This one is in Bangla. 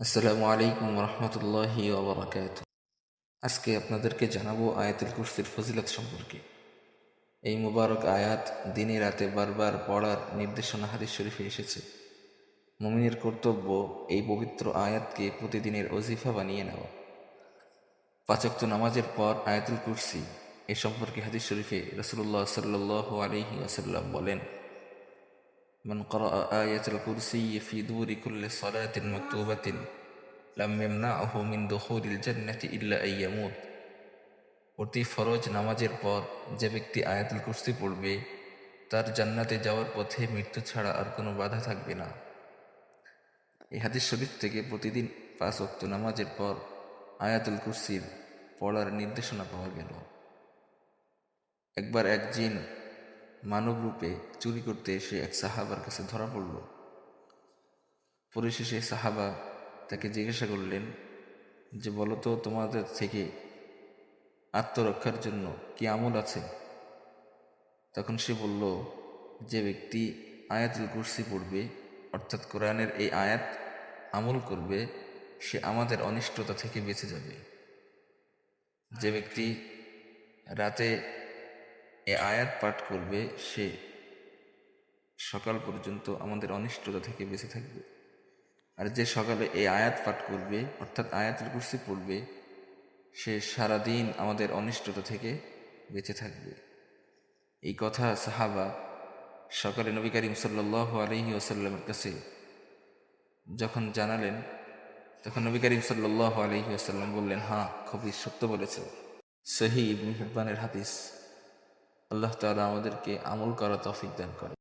আসসালামু আলাইকুম রহমতুল্লাহি ওবরাকাত আজকে আপনাদেরকে জানাব আয়াতুল কুরসির ফজিলত সম্পর্কে। এই মুবারক আয়াত দিনে রাতে বারবার পড়ার নির্দেশনা হাদিস শরীফে এসেছে। মুমিনের কর্তব্য এই পবিত্র আয়াতকে প্রতিদিনের অজিফা বানিয়ে নেওয়া। পাচক্ত নামাজের পর আয়াতুল কুরসি এ সম্পর্কে হাদিস শরীফে রসুল্লাহ সাল্লাহ আলহি আসাল্লাম বলেন من قرأ آية الكرسي في دور كل صلاة مكتوبة لم يمنعه من دخول الجنة إلا أن يموت প্রতি ফরজ নামাজের পর যে ব্যক্তি আয়াতুল কুরসি পড়বে তার জান্নাতে যাওয়ার পথে মৃত্যু ছাড়া আর কোনো বাধা থাকবে না এই হাদিস শরীফ থেকে প্রতিদিন পাঁচ ওয়াক্ত নামাজের পর আয়াতুল কুরসির পড়ার নির্দেশনা পাওয়া গেল একবার এক জিন মানব রূপে চুরি করতে এসে এক সাহাবার কাছে ধরা পড়ল। পরিশেষে সাহাবা তাকে জিজ্ঞাসা করলেন যে বলতো তোমাদের থেকে আত্মরক্ষার জন্য কি আমল আছে? তখন সে বলল, যে ব্যক্তি আয়াতুল কুরসি পড়বে, অর্থাৎ কোরআনের এই আয়াত আমল করবে, সে আমাদের অনিষ্টতা থেকে বেঁচে যাবে। যে ব্যক্তি রাতে এ আয়াত পাঠ করবে সে সকাল পর্যন্ত আমাদের অনিষ্টতা থেকে বেঁচে থাকবে। আর যে সকালে এই আয়াত পাঠ করবে, অর্থাৎ আয়াতের কুর্সি পড়বে, সে সারাদিন আমাদের অনিষ্টতা থেকে বেঁচে থাকবে। এই কথা সাহাবা সকালে নবী করিম সাল্লাহ আলহি ওসাল্লামের কাছে যখন জানালেন, তখন নবী করিম সাল্লাহ আলহি ওসাল্লাম বললেন হ্যাঁ খুবই সত্য বলেছে সহি ইবনি হিব্বানের হাদিস আল্লাহ তালা আমাদেরকে আমল করা তফিক দান করে